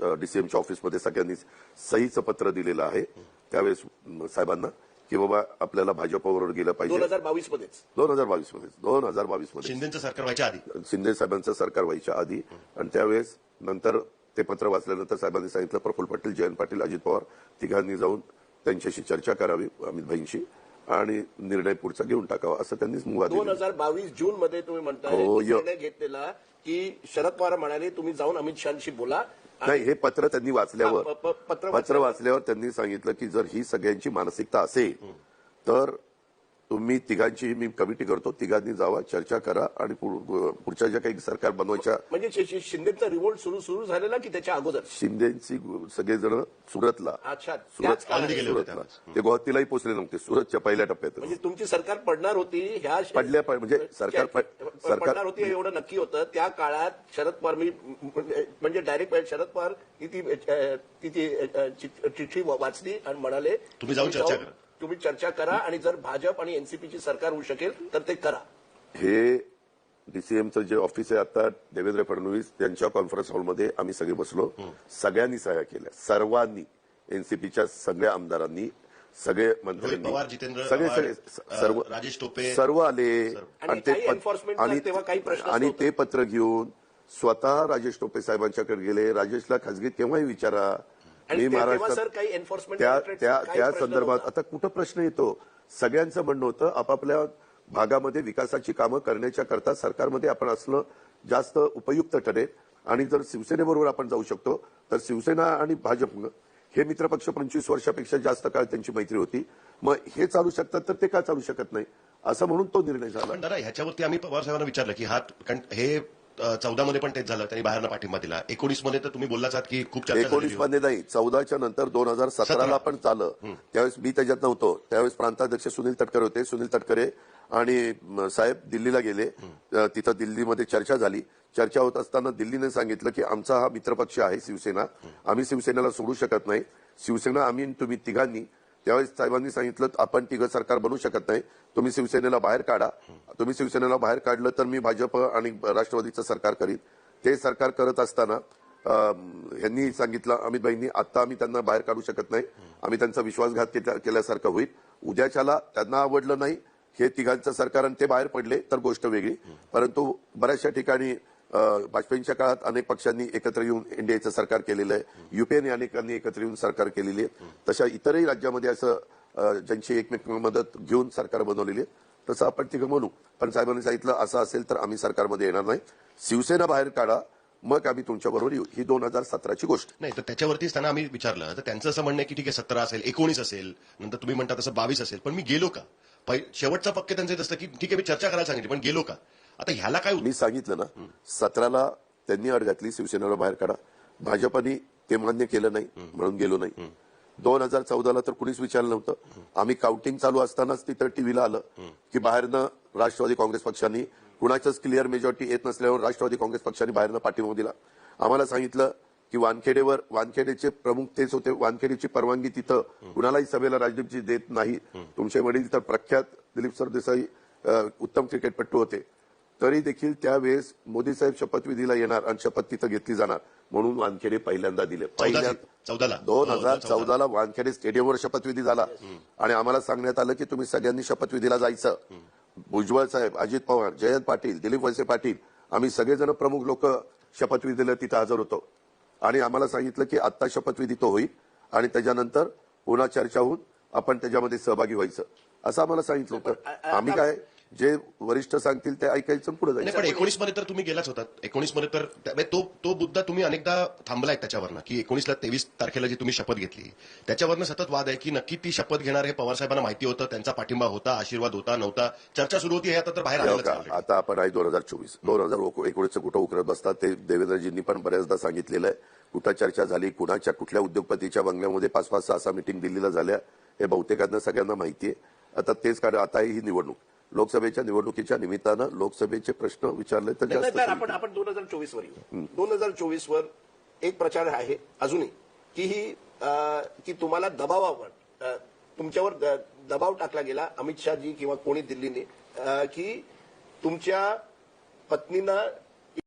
डीसीएमच्या ऑफिसमध्ये सगळ्यांनी सहीचं पत्र दिलेलं आहे. त्यावेळेस साहेबांना की बाबा आपल्याला भाजपवर गेलं दोन पाहिजे हजार बावीस मध्येच दोन हजार बावीसमध्ये दोन हजार बावीसमध्ये शिंदेचं सरकार व्हायच्या आधी. शिंदे साहेबांचं सरकार व्हायच्या आधी. आणि त्यावेळेस नंतर ते पत्र वाचल्यानंतर साहेबांनी सांगितलं प्रफुल्ल पटेल जयंत पाटील अजित पवार तिघांनी जाऊन त्यांच्याशी चर्चा करावी अमित भाईंशी आणि निर्णय पुढचा घेऊन टाकावा असं त्यांनी मुभा दोन दिली हजार बावीस जून मध्ये तुम्ही म्हणताय हो, घेतलेला की शरद पवार म्हणाले तुम्ही जाऊन अमित शहाशी बोला. नाही हे पत्र त्यांनी वाचल्यावर पत्र वाचल्यावर त्यांनी सांगितलं की जर ही सगळ्यांची मानसिकता असेल तर तुम्ही तिघांची मी कमिटी करतो तिघांनी जावा चर्चा करा आणि पुढ- पुढच्या ज्या काही सरकार बनवायच्या म्हणजे शिंदेचा रिव्होल्ट सुरू सुरू झालेला की त्याच्या अगोदर शिंदेची सगळेजण सुरतला अच्छा त्याच सुरत काळात. गेले होते सुरतला. ते गुवाहाटीलाही पोहोचले नव्हते सुरतच्या पहिल्या टप्प्यात म्हणजे तुमची सरकार पडणार होती ह्या पडल्या म्हणजे सरकार पडणार होती हे एवढं नक्की होतं त्या काळात शरद पवार मी म्हणजे डायरेक्ट शरद पवार ती चिठ्ठी वाचली आणि म्हणाले तुम्ही जाऊन चर्चा करा. तुम्ही चर्चा करा आणि जर भाजप आणि एनसीपीची सरकार होऊ शकेल तर ते करा. हे डीसीएमचं जे ऑफिस आहे आता देवेंद्र फडणवीस त्यांच्या कॉन्फरन्स हॉलमध्ये आम्ही सगळे बसलो. सगळ्यांनी सह्या केल्या. सर्वांनी एनसीपीच्या सगळ्या आमदारांनी सगळे रोहित मंत्र्यांनी पवार, जितेंद्र सगळे सगळे सर्व राजेश टोपे, सर्व आले. आणि प्रश्नच आणि. ते पत्र घेऊन स्वतः राजेश टोपे साहेबांच्याकडे गेले. राजेशला खासगी केव्हाही विचारा. आणि ते- तेव्हा सर काही enforcement त्या संदर्भात. आता कुठं प्रश्न येतो? सगळ्यांचं म्हणणं होतं आपापल्या भागामध्ये विकासाची कामं करण्याच्या करता सरकारमध्ये आपण असणं जास्त उपयुक्त ठरेल. आणि जर शिवसेनेबरोबर आपण जाऊ शकतो तर शिवसेना आणि भाजप हे मित्रपक्ष पंचवीस वर्षापेक्षा जास्त काळ त्यांची मैत्री होती. मग हे चालू शकतात तर ते का चालू शकत नाही? असं म्हणून तो निर्णय झाला. ह्याच्यावरती आम्ही पवार साहेबांना विचारलं की हा कारण हे चौदा मध्ये पण तेच झालं त्यांनी बाहेरनं पाठिंबा दिला. एकोणीसमध्ये तर तुम्ही बोललाच आहात की खूप एकोणीस. मध्ये नाही चौदाच्या नंतर दोन हजार सतराला पण चालं त्यावेळेस मी त्याच्यात नव्हतो. त्यावेळेस प्रांताध्यक्ष सुनील तटकरे होते. सुनील तटकरे आणि साहेब दिल्लीला गेले. तिथं दिल्लीमध्ये चर्चा झाली. चर्चा होत असताना दिल्लीने सांगितलं की आमचा हा मित्रपक्ष आहे शिवसेना. आम्ही शिवसेनेला सोडू शकत नाही. शिवसेना आम्ही तुम्ही तिघांनी त्यावेळेस साहेबांनी सांगितलं आपण तिघं सरकार बनवू शकत नाही. तुम्ही शिवसेनेला बाहेर काढा. तुम्ही शिवसेनेला बाहेर काढलं तर मी भाजप आणि राष्ट्रवादीचं सरकार करीन. ते सरकार करत असताना यांनी सांगितलं अमित भाईंनी आता आम्ही त्यांना बाहेर काढू शकत नाही. आम्ही त्यांचा विश्वासघात केल्यासारखं होईल. उद्याच्याला त्यांना आवडलं नाही हे तिघांचं सरकार आणि ते बाहेर पडले तर गोष्ट वेगळी. परंतु बऱ्याचशा ठिकाणी वाजपेयींच्या काळात अनेक पक्षांनी एकत्र येऊन एनडीएचं सरकार केलेलं आहे. युपीएने अनेकांनी एकत्र येऊन सरकार केलेली आहे. तशा इतरही राज्यामध्ये असं ज्यांची एकमेक मदत घेऊन सरकार बनवलेली आहे तसं आपण तिघं म्हणू. पण साहेबांनी सांगितलं असं असेल तर आम्ही सरकारमध्ये येणार नाही. शिवसेना बाहेर काढा मग आम्ही तुमच्याबरोबर येऊ. ही दोन हजार सतराची गोष्ट. नाही तर त्याच्यावरतीच त्यांना आम्ही विचारलं. तर त्यांचं असं म्हणणं आहे की ठीक आहे सतरा असेल एकोणीस असेल नंतर तुम्ही म्हणता तसं बावीस असेल. पण मी गेलो का? शेवटचा पक्के त्यांचं येत असतं की ठीक आहे मी चर्चा करायला सांगितली पण गेलो का? आता ह्याला काय मी सांगितलं ना सतराला त्यांनी अड घातली शिवसेनेला बाहेर काढा. भाजपाने ते मान्य केलं नाही म्हणून गेलो नाही. दोन हजार चौदाला तर कुणीच विचारलं नव्हतं. आम्ही काउंटिंग चालू असतानाच तिथं टीव्हीला आलं की बाहेरनं राष्ट्रवादी काँग्रेस पक्षांनी कुणाच्याच क्लिअर मेजॉरिटी येत नसल्यावर राष्ट्रवादी काँग्रेस पक्षाने बाहेरनं पाठिंबा दिला. आम्हाला सांगितलं की वानखेडेवर वानखेडेचे प्रमुख तेच होते. वानखेडेची परवानगी तिथं कुणालाही सभेला राजदीपजी देत नाही. तुमचे वडील तर प्रख्यात दिलीप सरदेसाई उत्तम क्रिकेटपटू होते. तरी देखील त्यावेळेस मोदी साहेब शपथविधीला येणार आणि शपथ तिथं घेतली जाणार म्हणून वानखेडे पहिल्यांदा दिले. पहिल्या दोन हजार चौदाला वानखेडे स्टेडियमवर शपथविधी झाला. आणि आम्हाला सांगण्यात आलं की तुम्ही सगळ्यांनी शपथविधीला जायचं. भुजबळ साहेब अजित पवार जयंत पाटील दिलीप वळसे पाटील आम्ही सगळेजण प्रमुख लोक शपथविधीला तिथं हजर होतो. आणि आम्हाला सांगितलं की आत्ता शपथविधी तो होईल आणि त्याच्यानंतर पुन्हा चर्चा होऊन आपण त्याच्यामध्ये सहभागी व्हायचं. असं आम्हाला सांगितलं होतं. आम्ही काय जे वरिष्ठ सांगतील ते ऐकायचं पुढे जायचं. पण एकोणीसमध्ये तर तुम्ही गेलाच होतात. एकोणीसमध्ये तर म्हणजे तो तो मुद्दा तुम्ही अनेकदा थांबलाय त्याच्यावरनं की एकोणीसला तेवीस तारखेला जी तुम्ही शपथ घेतली. त्याच्यावरनं सतत वाद आहे की नक्की ती शपथ घेणार हे पवार साहेबांना माहिती होतं त्यांचा पाठिंबा होता आशीर्वाद होता नव्हता. चर्चा सुरू होती हे आता तर बाहेर. आता आपण आहे दोन हजार चोवीस. दोन हजार एकोणीसचं कुठं उकरत बसतात ते देवेंद्रजींनी पण बऱ्याचदा सांगितलेलं आहे. कुठं चर्चा झाली कुणाच्या कुठल्या उद्योगपतीच्या बंगल्यामध्ये पाच पाच सहा सहा मिटिंग दिल्लीला झाल्या हे बहुतेकांना सगळ्यांना माहिती आहे. आता तेच कारण आता ही निवडणूक. लोकसभेच्या निवडणुकीच्या निमित्तानं लोकसभेचे प्रश्न विचारले तर जास्त आपण आपण दोन हजार चोवीस वर येऊ. दोन हजार चोवीस वर एक प्रचार आहे अजूनही. की ही की तुम्हाला दबावावर तुमच्यावर दबाव टाकला गेला अमित शहाजी किंवा कोणी दिल्लीने की तुमच्या पत्नींना